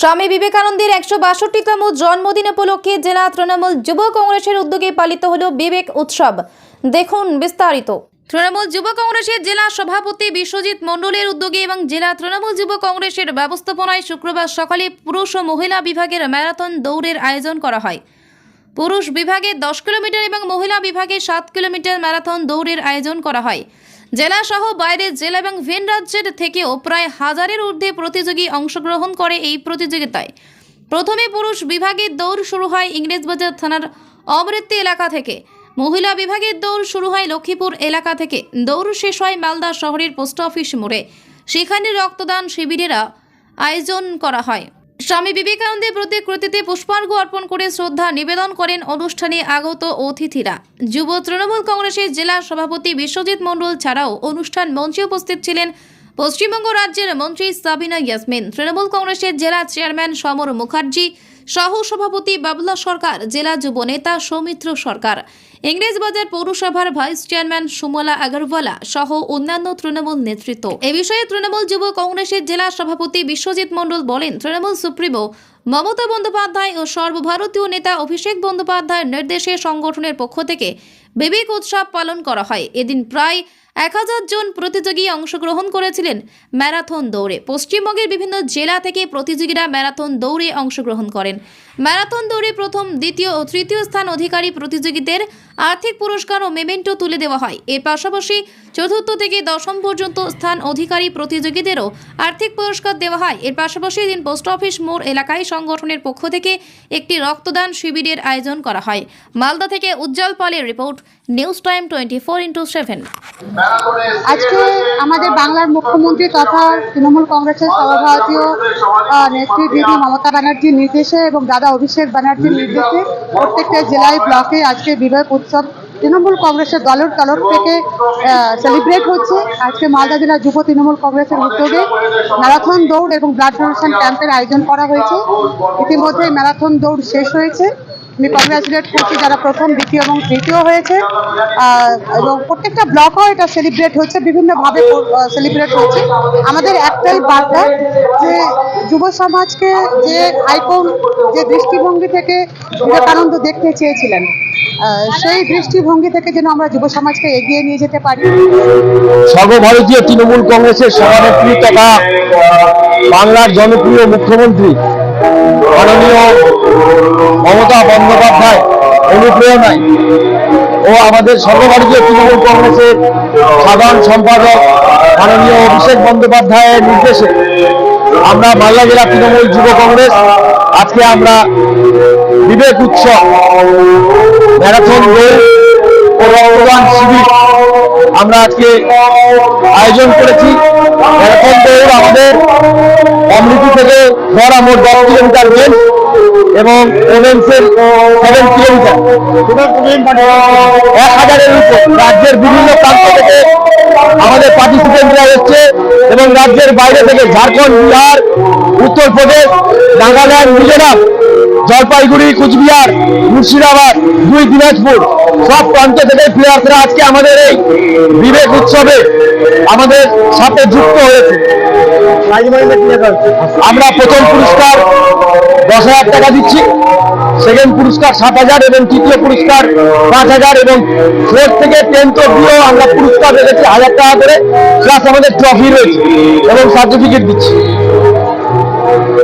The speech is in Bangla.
স্বামী বিবেকানন্দের একশো বাষট্টিতম জন্মদিন উপলক্ষে জেলা তৃণমূল যুব কংগ্রেসের উদ্যোগে পালিত হল বিবেক উৎসব। দেখুন বিস্তারিত। তৃণমূল যুব কংগ্রেসের জেলা সভাপতি বিশ্বজিৎ মণ্ডলের উদ্যোগে এবং জেলা তৃণমূল যুব কংগ্রেসের ব্যবস্থাপনায় শুক্রবার সকালে পুরুষ ও মহিলা বিভাগের ম্যারাথন দৌড়ের আয়োজন করা হয়। পুরুষ বিভাগে দশ কিলোমিটার এবং মহিলা বিভাগে সাত কিলোমিটার ম্যারাথন দৌড়ের আয়োজন করা হয়। জেলা সহ বাইরের জেলা এবং ভিন রাজ্যের থেকেও প্রায় হাজারের ঊর্ধ্বে প্রতিযোগী অংশগ্রহণ করে এই প্রতিযোগিতায়। প্রথমে পুরুষ বিভাগের দৌড় শুরু হয় ইংরেজবাজার থানার অমৃত্তি এলাকা থেকে। মহিলা বিভাগের দৌড় শুরু হয় লক্ষ্মীপুর এলাকা থেকে। দৌড় শেষ হয় মালদা শহরের পোস্ট অফিস মোড়ে। সেখানে রক্তদান শিবিরেরা আয়োজন করা হয়। স্বামী বিবেকানন্দের প্রতিকৃতিতে পুষ্পার্ঘ অর্পণ করে শ্রদ্ধা নিবেদন করেন অনুষ্ঠানে আগত অতিথিরা। যুব তৃণমূল কংগ্রেসের জেলা সভাপতি বিশ্বজিৎ মণ্ডল ছাড়াও অনুষ্ঠান মঞ্চে উপস্থিত ছিলেন পশ্চিমবঙ্গ রাজ্যের মন্ত্রী সাবিনা ইয়াসমিন, তৃণমূল কংগ্রেসের জেলা চেয়ারম্যান সমর মুখার্জি সহ সভাপতি বাবলা সরকার, জেলা যুব নেতা সৌমিত্র সরকার। ইংরেজবাজার পৌরসভার ভাইস চেয়ারম্যান সুমলা আগরওয়ালা সহ অন্যান্য তৃণমূল নেতৃত্ব। এ বিষয়ে তৃণমূল যুব কংগ্রেসের জেলা সভাপতি বিশ্বজিৎ মণ্ডল বলেন, তৃণমূল সুপ্রিমো মমতা বন্দ্যোপাধ্যায় ও সর্বভারতীয় নেতা অভিষেক বন্দ্যোপাধ্যায়ের নির্দেশে সংগঠনের পক্ষ থেকে বিবেক উৎসব পালন করা হয়। এদিন প্রায় এক হাজার জন প্রতিযোগী অংশগ্রহণ করেছিলেন ম্যারাথন দৌড়ে। পশ্চিমবঙ্গের বিভিন্ন জেলা থেকে প্রতিযোগীরা ম্যারাথন দৌড়ে অংশগ্রহণ করেন। ম্যারাথন দৌড়ে প্রথম, দ্বিতীয় ও তৃতীয় স্থান অধিকারী প্রতিযোগীদের আর্থিক পুরস্কার ও মেমেন্টো তুলে দেওয়া হয়। এর পাশাপাশি চতুর্থ থেকে দশম পর্যন্ত স্থান অধিকারী প্রতিযোগীদেরও আর্থিক পুরস্কার দেওয়া হয়। এর পাশাপাশি দিন পোস্ট অফিস মোড় এলাকায় সংগঠনের পক্ষ থেকে একটি রক্তদান শিবিরের আয়োজন করা হয়। মালদা থেকে উজ্জ্বল পালের report, news time twenty four into seven. আজকে আমাদের বাংলার মুখ্যমন্ত্রী তথা তৃণমূল কংগ্রেসের সর্বভারতীয় নেত্রী দিদি মমতা ব্যানার্জির নির্দেশে এবং দাদা অভিষেক ব্যানার্জির নির্দেশে প্রত্যেকটা জেলায় ব্লকে আজকে বিজয় উৎসব তৃণমূল কংগ্রেসের দলের তরফ থেকে সেলিব্রেট হচ্ছে। আজকে মালদা জেলা যুব তৃণমূল কংগ্রেসের উদ্যোগে ম্যারাথন দৌড় এবং ব্লাড ডোনেশন ক্যাম্পের আয়োজন করা হয়েছে। ইতিমধ্যে ম্যারাথন দৌড় শেষ হয়েছে। আমি কংগ্রাচুলেট করছি, যারা প্রথম, দ্বিতীয় এবং তৃতীয় হয়েছে। এবং প্রত্যেকটা ব্লকও এটা সেলিব্রেট হচ্ছে, বিভিন্নভাবে সেলিব্রেট হচ্ছে। আমাদের একটাই বার্তা যে যুব সমাজকে যে আইকন, যে দৃষ্টিভঙ্গি থেকে বিবেকানন্দ দেখতে চেয়েছিলেন সেই দৃষ্টিভঙ্গি থেকে যেন আমরা যুব সমাজকে এগিয়ে নিয়ে যেতে পারি। সর্বভারতীয় তৃণমূল কংগ্রেসের সভানেত্রী তথা বাংলার জনপ্রিয় মুখ্যমন্ত্রী মাননীয় মমতা বন্দ্যোপাধ্যায়, অনুপ্রেরণায় ও আমাদের সর্বভারতীয় তৃণমূল কংগ্রেসের সাধারণ সম্পাদক মাননীয় অভিষেক বন্দ্যোপাধ্যায়ের নির্দেশে আমরা মালদা জেলা তৃণমূল যুব কংগ্রেস, আজকে আমরা বিবেক উৎসব, ম্যারাথন, দৌড় ও রক্তদান শিবির আমরা আজকে আয়োজন করেছি। ম্যারাথন দৌড় আমাদের অমৃতি থেকে ধরা মোট দশ কিলোমিটার রেঞ্জ এবং ওমেন্সের সেভেন কিলোমিটার। এক হাজারের উপর রাজ্যের বিভিন্ন প্রান্ত থেকে আমাদের পার্টিসিপেন্টরা এসছে এবং রাজ্যের বাইরে থেকে ঝাড়খণ্ড, বিহার, উত্তরপ্রদেশ, নাগাল্যান্ড, মিজোরাম জলপাইগুড়ি, কুচবিহার, মুর্শিদাবাদ, দুই দিনাজপুর, সব প্রান্ত থেকে প্লেয়ার্সরা আজকে আমাদের এই বিবেক উৎসবে আমাদের সাথে যুক্ত হয়েছে। আমরা প্রথম পুরস্কার দশ হাজার টাকা দিচ্ছি, সেকেন্ড পুরস্কার সাত হাজার এবং তৃতীয় পুরস্কার পাঁচ হাজার এবং ফোর্থ থেকে টেন্থ অব্দিও আমরা পুরস্কার রেখেছি হাজার টাকা করে প্লাস আমাদের ট্রফি রয়েছে এবং সার্টিফিকেট দিচ্ছি।